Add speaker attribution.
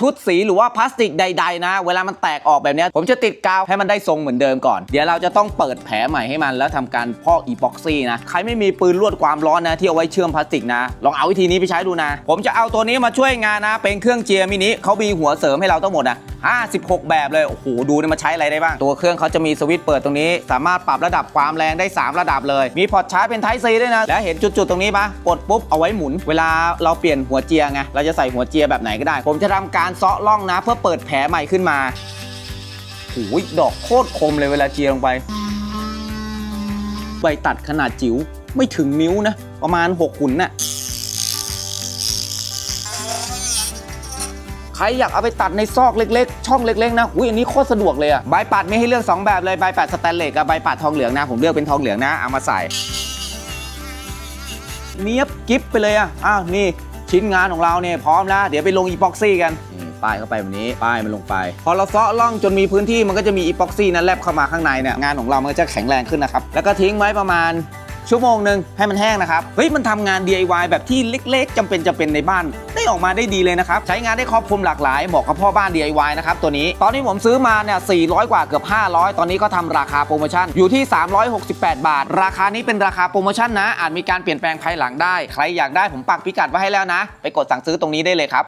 Speaker 1: ชุดสีหรือว่าพลาสติกใด ๆ นะ เวลามันแตกออกแบบนี้ผมจะติดกาวให้มันได้ทรงเหมือนเดิมก่อน เดี๋ยวเราจะต้องเปิดแผลใหม่ให้มันแล้วทำการพอกอีพ็อกซี่นะ ใครไม่มีปืนลวดความร้อนนะที่เอาไว้เชื่อมพลาสติกนะ ลองเอาวิธีนี้ไปใช้ดูนะ ผมจะเอาตัวนี้มาช่วยงานนะ เป็นเครื่องเจียมินิเขามีหัวเสริมให้เราทั้งหมดอะ56 แบบเลย โอ้โห ดูนี่มาใช้อะไรได้บ้าง ตัวเครื่องเขาจะมีสวิตช์เปิดตรงนี้ สามารถปรับระดับความแรงได้ 3 ระดับเลย มีพอร์ตชาร์จเป็น Type C ด้วยนะ แล้วเห็นจุดๆ ตรงนี้ปะกดปุ๊บ เอาไว้หมุน เวลาเราเปลี่ยนหัวเจียไง เราจะใส่หัวเจียแบบไหนก็ได้ ผมจะทำการเซาะร่องนะ เพื่อเปิดแผลใหม่ขึ้นมาโอ้ยดอกโคตรคมเลยเวลาเจียลงไป ใบตัดขนาดจิ๋วไม่ถึงนิ้วนะ ประมาณ 6ขุนน่ะใครอยากเอาไปตัดในซอกเล็กๆ ช่องเล็กๆนะอุ้ยอันนี้โคตรสะดวกเลยอะใบปัดมีให้เลือก 2 แบบเลย ใบปัดสแตนเลสกับใบปัดทองเหลืองนะ ผมเลือกเป็นทองเหลืองนะ เอามาใส่ เนียบกิ๊บไปเลยอะอ้าวนี่ชิ้นงานของเราเนี่ยพร้อมแล้ว เดี๋ยวไปลงอีพ็อกซี่กัน ป้ายเข้าไปแบบนี้ป้ายมันลงไป พอเราเซาะร่องจนมีพื้นที่มันก็จะมีอีพ็อกซี่นั้นแลบเข้ามาข้างในเนี่ยงานของเรามันก็จะแข็งแรงขึ้นนะครับแล้วก็ทิ้งไว้ประมาณชั่วโมงหนึ่งให้มันแห้งนะครับ เฮ้ย มันทำงาน DIY แบบที่เล็ก ๆจำเป็นจะเป็นในบ้าน ได้ออกมาได้ดีเลยนะครับ ใช้งานได้ครอบคลุมหลากหลาย เหมาะกับพ่อบ้าน DIY นะครับ ตัวนี้ ตอนนี้ผมซื้อมาเนี่ย 400 กว่าเกือบ 500 ตอนนี้ก็ทำราคาโปรโมชั่น อยู่ที่ 368 บาท ราคานี้เป็นราคาโปรโมชั่นนะ อาจมีการเปลี่ยนแปลงภายหลังได้ ใครอยากได้ผมปักพิกัดไว้ให้แล้วนะ ไปกดสั่งซื้อตรงนี้ได้เลยครับ